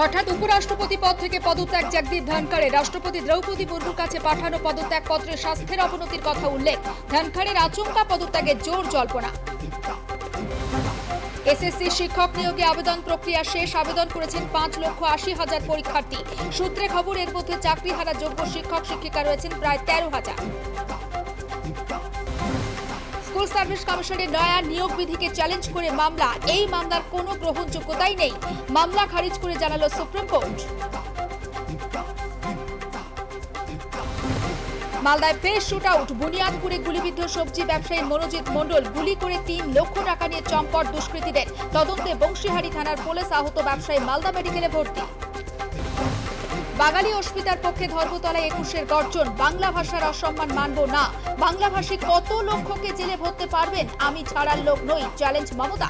হঠাৎ উপরাষ্ট্রপতি পদ থেকে পদত্যাগ জগদীপ ধনখড়ের রাষ্ট্রপতি দ্রৌপদী মুর্মুর কাছে পাঠানো পদত্যাগ পত্রে স্বাস্থ্যের অবনতির কথা উল্লেখ। ধনখড়ের আচমকা পদত্যাগের জোর জল্পনা। এসএসসি শিক্ষক নিয়োগে আবেদন প্রক্রিয়া শেষ। আবেদন করেছেন পাঁচ লক্ষ আশি হাজার পরীক্ষার্থী। সূত্রে খবর, এর মধ্যে চাকরি হারা যোগ্য শিক্ষক শিক্ষিকা রয়েছেন প্রায় তেরো হাজার। স্কুল সার্ভিস কমিশনের নয়া নিয়োগ বিধিকে চ্যালেঞ্জ করে মামলা। এই মামলার কোনো গ্রহণযোগ্যতাই নেই। মামলা খারিজ করে জানালো সুপ্রিম কোর্ট। মালদায় ফের শুট আউট বুনিয়াদপুরে গুলিবিদ্ধ সবজি ব্যবসায়ী মনোজিৎ মণ্ডল গুলি করে তিন লক্ষ টাকা নিয়ে চম্পট দুষ্কৃতীদের। তদন্তে বংশীহারি থানার পুলিশ আহত ব্যবসায়ী মালদা মেডিকেলে ভর্তি। বাঙালি অস্মিতার পক্ষে ধর্মতলায় একুশের গর্জন, বাংলা ভাষার অসম্মান মানব না। বাংলাভাষী কত লক্ষকে জেলে ভরতে পারবেন? আমি ছাড়ার লোক নই চ্যালেঞ্জ মমতা।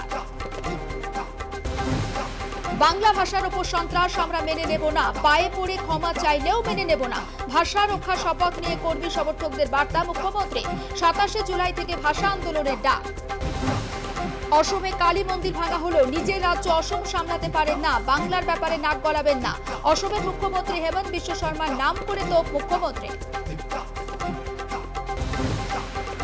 বাংলা ভাষার ওপর সন্ত্রাস আমরা মেনে নেব না। পায়ে পড়ে ক্ষমা চাইলেও মেনে নেব না। ভাষা রক্ষা শপথ নিয়ে কর্মী সমর্থকদের বার্তা মুখ্যমন্ত্রী। সাতাশে জুলাই থেকে ভাষা আন্দোলনের ডাক। অসমে কালী মন্দির ভাঙা হলো নিজের রাজ্য অসম সামলাতে পারেন না। বাংলার ব্যাপারে নাক গলাবেন না। অসমের মুখ্যমন্ত্রী হেমন্ত বিশ্ব শর্মার নাম করে তো মুখ্যমন্ত্রী।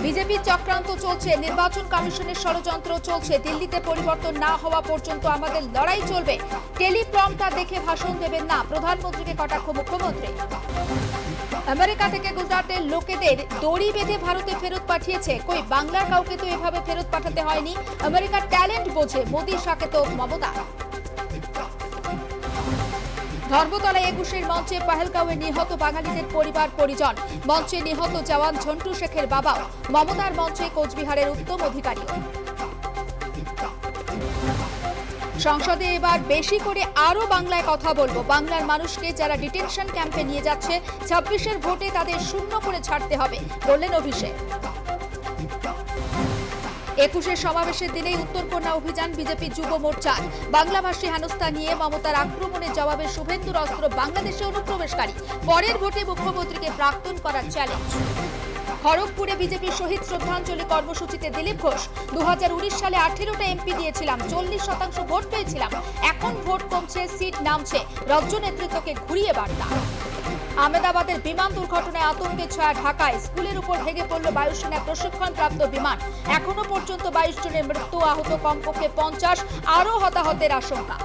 বিজেপির চক্রান্ত চলছে, নির্বাচন কমিশনের ষড়যন্ত্র চলছে, দিল্লিতে পরিবর্তন না হওয়া পর্যন্ত আমাদের লড়াই চলবে। টেলিপ্রমটা দেখে ভাষণ দেবেন না প্রধানমন্ত্রীকে কটাক্ষ মুখ্যমন্ত্রী। আমেরিকা থেকে গুজরাটের লোকেদের দড়ি বেঁধে ভারতে ফেরত পাঠিয়েছে। কই, বাংলার কাউকে তো এভাবে ফেরত পাঠাতে হয়নি? আমেরিকার ট্যালেন্ট বোঝে মোদির সাথে তো মমতা। ধর্মতলায় একুশের মঞ্চে পাহেলগাঁওয়ে নিহত বাঙালিদের পরিবার পরিজন। মঞ্চে নিহত জওয়ান ঝন্টু শেখের বাবাও। মমতার মঞ্চে কোচবিহারের উত্তম অধিকারী। সংসদে এবার বেশি করে আরও বাংলায় কথা বলব। বাংলার মানুষকে যারা ডিটেনশন ক্যাম্পে নিয়ে যাচ্ছে, ছাব্বিশের ভোটে তাদের শূন্য করে ছাড়তে হবে, বললেন অভিষেক। একুশের সমাবেশের দিনেই উত্তরকন্যা অভিযান বিজেপি যুব মোর্চা। বাংলাভাষী হেনস্থা নিয়ে মমতার আক্রমণের জবাবে শুভেন্দুর অস্ত্র বাংলাদেশে অনুপ্রবেশকারী। পরের ভোটে মুখ্যমন্ত্রীকে প্রাক্তন করার চ্যালেঞ্জ খড়গপুরে বিজেপির শহীদ শ্রদ্ধাঞ্জলি কর্মসূচিতে দিলীপ ঘোষ। দু হাজার উনিশ সালে আঠেরোটা এমপি দিয়েছিলাম, চল্লিশ শতাংশ ভোট পেয়েছিলাম। এখন ভোট কমছে, সিট নামছে। রাজ্য নেতৃত্বকে ঘুরিয়ে বার্তা। আহমেদাবাদের বিমান দুর্ঘটনায় আতঙ্কের ছায়া ঢাকায়। স্কুলের উপর ভেঙে পড়ল বায়ুসেনা প্রশিক্ষণপ্রাপ্ত বিমান। এখনও পর্যন্ত বাইশ জনের মৃত্যু আহত কমপক্ষে পঞ্চাশ, আরও হতাহতের আশঙ্কা।